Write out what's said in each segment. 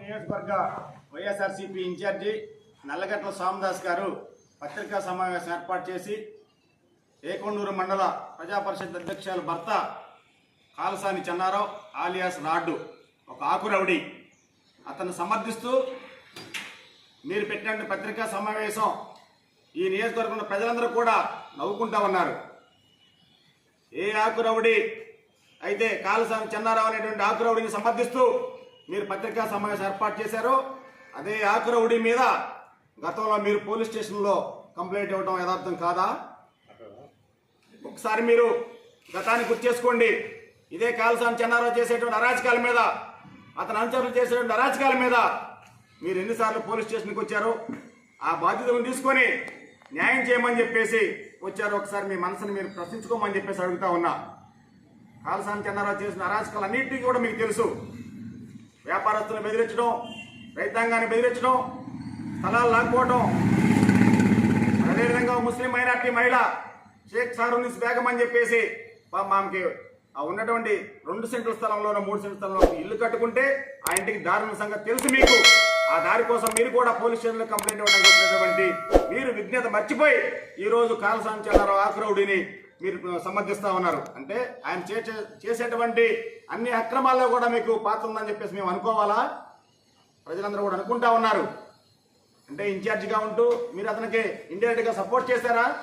నియోజకవర్గ వైఎస్ఆర్సీపీ ఇన్ఛార్జి నల్లగట్ల స్వామిదాస్ గారు పత్రికా సమావేశం ఏర్పాటు చేసి ఏకొండూరు మండల ప్రజా పరిషత్ అధ్యక్షుల భర్త కాలసాని చెన్నారావు ఆలియాస్ రాడ్డు ఒక ఆకురవుడి అతను సమర్థిస్తూ మీరు పెట్టిన పత్రికా సమావేశం ఈ నియోజకవర్గంలో ప్రజలందరూ కూడా నవ్వుకుంటా ఉన్నారు. ఏ ఆకురవుడి అయితే కాలసాని చెన్నారావు అనేటువంటి ఆకురవుడిని సమర్థిస్తూ మీరు పత్రికా సమావేశం ఏర్పాటు చేశారు. అదే ఆకురవుడి మీద గతంలో మీరు పోలీస్ స్టేషన్లో కంప్లైంట్ ఇవ్వడం యథార్థం కాదా? ఒకసారి మీరు గతాన్ని గుర్తు చేసుకోండి. ఇదే కాలసాని చెన్నారావు చేసేటువంటి అరాచకాల మీద అతను అనుచరులు చేసేటువంటి అరాచకాల మీద మీరు ఎన్నిసార్లు పోలీస్ స్టేషన్కి వచ్చారు. ఆ బాధ్యతను తీసుకొని న్యాయం చేయమని చెప్పేసి వచ్చారు. ఒకసారి మీ మనసుని మీరు ప్రశ్నించుకోమని చెప్పేసి అడుగుతా ఉన్నా. కాలసాని చెన్నారావు చేసిన అరాచకాలు అన్నింటినీ కూడా మీకు తెలుసు. వ్యాపారస్తులను బెదిరించడం రైతాంగాన్ని బెదిరించడం స్థలాలు లాక్కోవడం అదేవిధంగా ముస్లిం మైనార్టీ మహిళ షేక్ సారునిస్ బేగం అని చెప్పేసి మామకి ఆ ఉన్నటువంటి రెండు సెంట్ల స్థలంలోనో మూడు సెంట్ల స్థలంలో ఇల్లు కట్టుకుంటే ఆ ఇంటికి దారుణ సంగతి తెలుసు మీకు. ఆ దారి కోసం మీరు కూడా పోలీస్ స్టేషన్లో కంప్లైంట్ ఇవ్వడం వచ్చినటువంటి మీరు విజ్ఞత మర్చిపోయి ఈరోజు కాలసాంచారావు కాలసాని మీరు సమర్థిస్తా ఉన్నారు. అంటే ఆయన చేసే- చేసేటువంటి అన్ని అక్రమాల్లో కూడా మీకు పాత్ర ఉందని చెప్పేసి మేము అనుకోవాలా? ప్రజలందరూ కూడా అనుకుంటా ఉన్నారు. అంటే ఇన్ఛార్జిగా ఉంటూ మీరు అతనికి ఇండైరెక్ట్గా సపోర్ట్ చేశారా?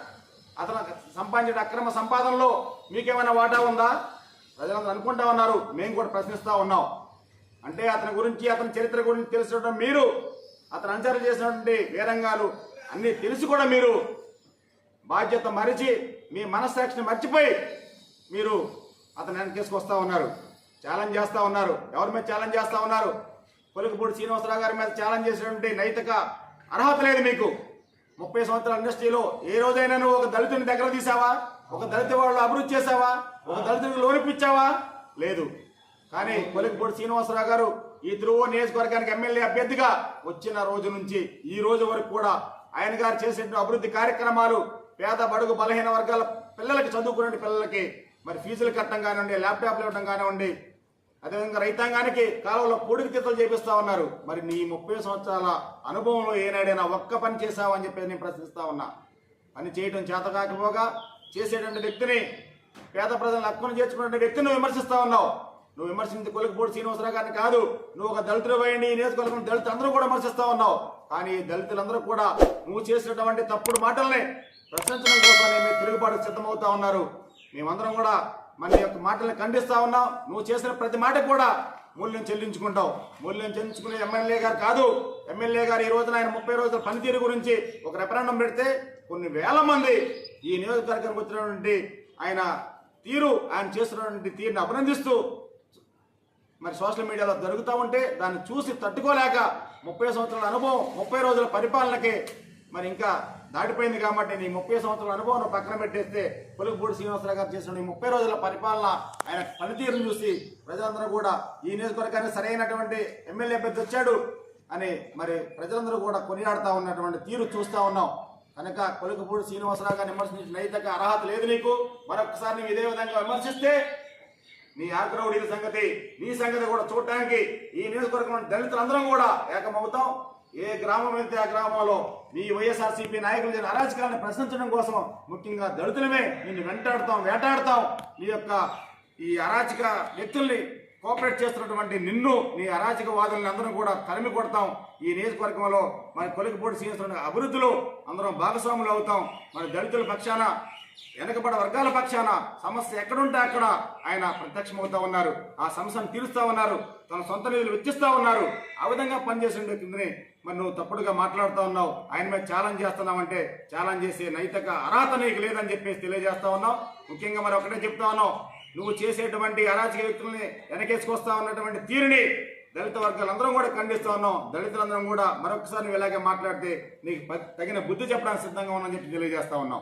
అతను సంపాదించిన అక్రమ సంపాదనలో మీకేమైనా వాటా ఉందా? ప్రజలందరూ అనుకుంటా ఉన్నారు. మేము కూడా ప్రశ్నిస్తూ ఉన్నాం. అంటే అతని గురించి అతని చరిత్ర గురించి తెలిసిన మీరు అతను అనుసరణ చేసినటువంటి వీరంగాలు అన్నీ తెలిసి కూడా మీరు బాధ్యత మరిచి మీ మనస్సాక్షిని మర్చిపోయి మీరు అతను వెనకేసుకొస్తా ఉన్నారు. ఛాలెంజ్ చేస్తూ ఉన్నారు. ఎవరి మీద ఛాలెంజ్ చేస్తూ ఉన్నారు? పొలుగుపూడి శ్రీనివాసరావు గారి మీద ఛాలెంజ్ చేసినటువంటి నైతిక అర్హత లేదు మీకు. ముప్పై సంవత్సరాల ఇండస్ట్రీలో ఏ రోజైనా నువ్వు ఒక దళితుని దగ్గర తీసావా? ఒక దళిత వాళ్ళు అభివృద్ధి చేసావా? ఒక దళితుడికి లోనిపించావా లేదు. కానీ కొలికిపూడి శ్రీనివాసరావు గారు ఈ ధ్రువ నియోజకవర్గానికి ఎమ్మెల్యే అభ్యర్థిగా వచ్చిన రోజు నుంచి ఈ రోజు వరకు కూడా ఆయన గారు చేసిన అభివృద్ధి కార్యక్రమాలు పేద బడుగు బలహీన వర్గాల పిల్లలకి చదువుకునే పిల్లలకి మరి ఫీజులు కట్టడం కానివ్వండి ల్యాప్టాప్లు ఇవ్వడం కానివ్వండి అదేవిధంగా రైతాంగానికి కాలంలో పూడికి తీతలు చేపిస్తా ఉన్నారు. మరి నీ ముప్పై సంవత్సరాల అనుభవంలో ఏనాడైనా ఒక్క పని చేశావని చెప్పి చెప్పేసి నేను ప్రశ్నిస్తా ఉన్నా. పని చేయడం చేత కాకపోగా చేసేటువంటి వ్యక్తిని పేద ప్రజలను హక్కును చేర్చుకునే వ్యక్తిని నువ్వు విమర్శిస్తా ఉన్నావు. నువ్వు విమర్శించి కొలికిపూడి శ్రీనివాసరావు గారిని కాదు. నువ్వు ఒక దళితుడు పోయండి నియోజకవర్గం దళితులు అందరూ కూడా విమర్శిస్తా ఉన్నావు. కానీ దళితులందరూ కూడా నువ్వు చేసినటువంటి తప్పుడు మాటల్ని ప్రశ్నించడం కోసం మేము తిరుగుబాటు సిద్ధమవుతా ఉన్నారు. మేమందరం కూడా మన యొక్క మాటలను ఖండిస్తా ఉన్నాం. నువ్వు చేసిన ప్రతి మాటకు కూడా మూల్యం చెల్లించుకుంటావు. మూల్యం చెల్లించుకునే ఎమ్మెల్యే గారు కాదు. ఎమ్మెల్యే గారు ఈ రోజున ఆయన ముప్పై రోజుల పనితీరు గురించి ఒక రెఫరెండం పెడితే కొన్ని వేల మంది ఈ నియోజకవర్గానికి వచ్చినటువంటి ఆయన తీరు ఆయన చేస్తున్నటువంటి తీరుని అభినందిస్తూ మరి సోషల్ మీడియాలో జరుగుతూ ఉంటే దాన్ని చూసి తట్టుకోలేక ముప్పై సంవత్సరాల అనుభవం ముప్పై రోజుల పరిపాలనకి మరి ఇంకా దాటిపోయింది కాబట్టి నీ ముప్పై సంవత్సరాల అనుభవం పక్కన పెట్టేస్తే పొలుగుపూడి శ్రీనివాసరావు గారు చేసిన ఈ ముప్పై రోజుల పరిపాలన ఆయన పనితీరును చూసి ప్రజలందరూ కూడా ఈ నియోజకవర్గానికి సరైనటువంటి ఎమ్మెల్యే అభ్యర్థి వచ్చాడు అని మరి ప్రజలందరూ కూడా కొనియాడుతూ ఉన్నటువంటి తీరు చూస్తూ ఉన్నాం. కనుక కొలుగుపూడి శ్రీనివాసరావు గారిని విమర్శించిన నైతిక అర్హత లేదు నీకు. మరొకసారి నువ్వు ఇదే విధంగా విమర్శిస్తే నీ ఆగ్రహుడి సంగతి నీ సంగతి కూడా చూడటానికి ఈ నియోజకవర్గం దళితులందరం కూడా ఏకమవుతాం. ఏ గ్రామం అయితే ఆ గ్రామంలో మీ వైఎస్ఆర్సీపీ నాయకులు చేసిన అరాచకాలను ప్రశ్నించడం కోసం ముఖ్యంగా దళితులమే నిన్ను వెంటాడతాం వేటాడతాం. నీ యొక్క ఈ అరాచక వ్యక్తుల్ని కోఆపరేట్ చేస్తున్నటువంటి నిన్ను నీ అరాచక వాదుల్ని అందరం కూడా తరిమి కొడతాం. ఈ నియోజకవర్గంలో మన కొలికిపోటు శ్రీనివాసరావు అభివృద్ధిలో అందరం భాగస్వాములు అవుతాం. మన దళితుల పక్షాన వెనకబడ వర్గాల పక్షాన సమస్య ఎక్కడుంటే అక్కడ ఆయన ప్రత్యక్షమవుతా ఉన్నారు. ఆ సమస్యను తీరుస్తా ఉన్నారు. తన సొంత నిధులు వెచ్చిస్తా ఉన్నారు. ఆ విధంగా పనిచేసిన కిందనే మరి నువ్వు తప్పుడుగా మాట్లాడుతూ ఉన్నావు. ఆయన మీద ఛాలెంజ్ చేస్తున్నావంటే ఛాలెంజ్ చేసే నైతిక అర్హత నీకు లేదని చెప్పేసి తెలియజేస్తా ఉన్నావు. ముఖ్యంగా మరి ఒకటే చెప్తా ఉన్నావు. నువ్వు చేసేటువంటి అరాచక వ్యక్తుల్ని వెనకేసుకొస్తా ఉన్నటువంటి తీరుని దళిత వర్గాలందరం కూడా ఖండిస్తూ ఉన్నాం. దళితులందరం కూడా మరొకసారి నువ్వు ఇలాగే మాట్లాడితే నీకు తగిన బుద్ధి చెప్పడానికి సిద్ధంగా ఉన్నామని చెప్పి తెలియజేస్తా ఉన్నాం.